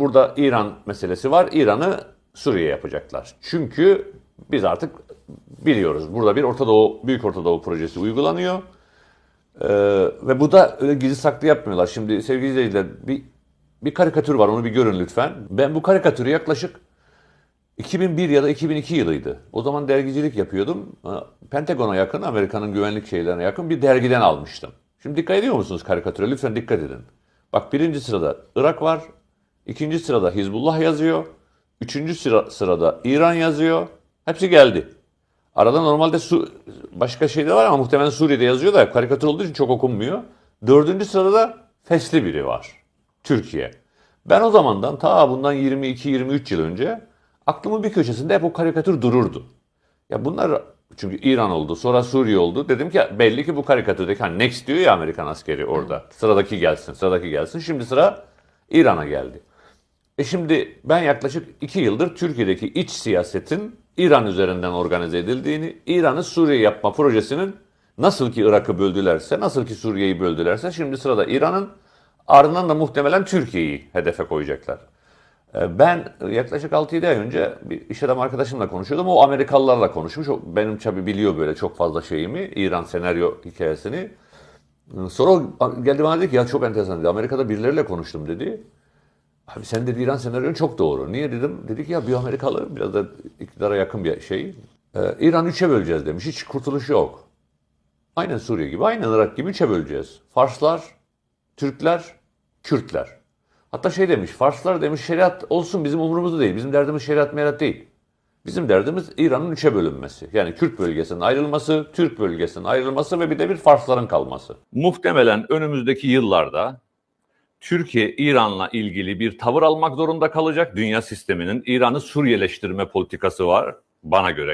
Burada İran meselesi var. İran'ı Suriye yapacaklar. Çünkü biz artık biliyoruz. Burada bir Orta Doğu, Büyük Orta Doğu projesi uygulanıyor. Ee, ve bu da öyle gizli saklı yapmıyorlar. Şimdi sevgili izleyiciler bir, bir karikatür var onu bir görün lütfen. Ben bu karikatürü yaklaşık 2001 ya da 2002 yılıydı. O zaman dergicilik yapıyordum. Pentagon'a yakın, Amerika'nın güvenlik şeylerine yakın bir dergiden almıştım. Şimdi dikkat ediyor musunuz karikatüre? Lütfen dikkat edin. Bak birinci sırada Irak var. İkinci sırada Hizbullah yazıyor. Üçüncü sıra, sırada İran yazıyor. Hepsi geldi. Arada normalde su, başka şeyler var ama muhtemelen Suriye'de yazıyor da karikatür olduğu için çok okunmuyor. Dördüncü sırada da fesli biri var. Türkiye. Ben o zamandan ta bundan 22-23 yıl önce aklımın bir köşesinde hep o karikatür dururdu. Ya bunlar çünkü İran oldu sonra Suriye oldu. Dedim ki belli ki bu karikatürdeki hani next diyor ya Amerikan askeri orada. Sıradaki gelsin sıradaki gelsin. Şimdi sıra İran'a geldi. E şimdi ben yaklaşık iki yıldır Türkiye'deki iç siyasetin İran üzerinden organize edildiğini, İran'ı Suriye yapma projesinin nasıl ki Irak'ı böldülerse, nasıl ki Suriye'yi böldülerse şimdi sırada İran'ın ardından da muhtemelen Türkiye'yi hedefe koyacaklar. E, Ben yaklaşık 6-7 ay önce bir iş adamı arkadaşımla konuşuyordum. O Amerikalılarla konuşmuş. O Benim tabii biliyor böyle çok fazla şeyimi, İran senaryo hikayesini. Sonra geldi bana dedi ki ya çok enteresan dedi. Amerika'da birileriyle konuştum dedi. Abi sen dedi İran senaryon çok doğru. Niye dedim? Dedi ki ya bir Amerikalı biraz da iktidara yakın bir şey. Ee, İran üçe böleceğiz demiş. Hiç kurtuluş yok. Aynen Suriye gibi, aynen Irak gibi üçe böleceğiz. Farslar, Türkler, Kürtler. Hatta şey demiş, Farslar demiş şeriat olsun bizim umurumuzda değil. Bizim derdimiz şeriat merat değil. Bizim derdimiz İran'ın üçe bölünmesi. Yani Kürt bölgesinin ayrılması, Türk bölgesinin ayrılması ve bir de bir Farsların kalması. Muhtemelen önümüzdeki yıllarda Türkiye İran'la ilgili bir tavır almak zorunda kalacak. Dünya sisteminin İran'ı Suriyeleştirme politikası var bana göre.